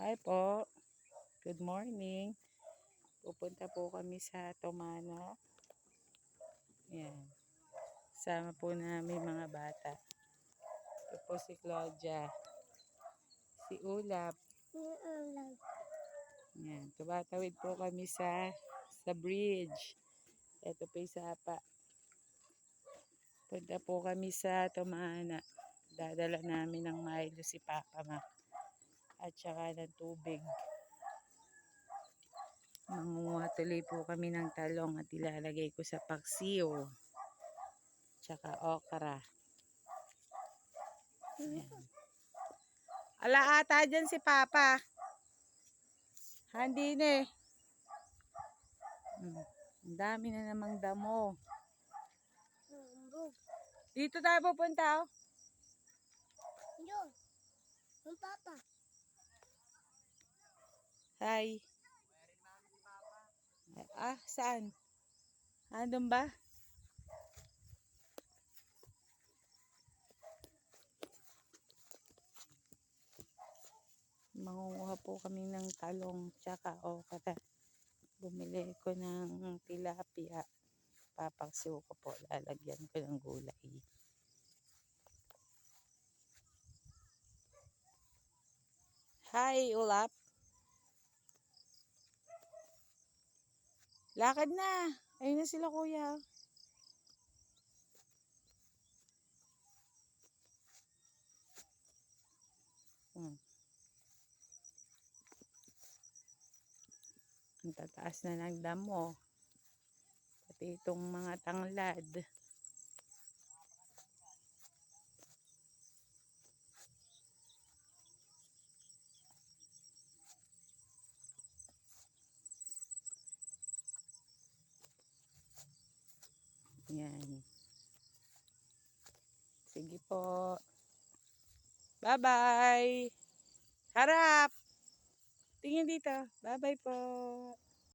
Hi po. Good morning. Pupunta po kami sa Tomana. Yan. Sama po namin mga bata. Ito po si Claudia. Si Ulap. Yan. Tumatawid po kami sa sa bridge. Ito po yung sapa. Punta po kami sa Tomana. Dadala namin ng Milo si Papa Ma. At saka ng tubig. Mangunguha tuloy po kami ng talong at ilalagay ko sa paksiw. Tsaka okra. Ayan. Ala ata dyan si Papa. Hindi na eh. Hmm. Ang dami na namang damo. Dito tayo pupunta oh. Yun. Yung papa. Hi. Ah, saan? Andun ba? Mangunguha po kami ng talong tsaka okra. Bumili ko ng tilapia. Papaksiw ko po. Lalagyan ko ng gulay. Hi, Ulap. Lakad na. Ayun na sila kuya. Hmm. Ang tataas na ng damo. Pati itong mga tanglad. Yan. Sige po. Bye-bye. Harap. Tingin dito. Bye-bye po.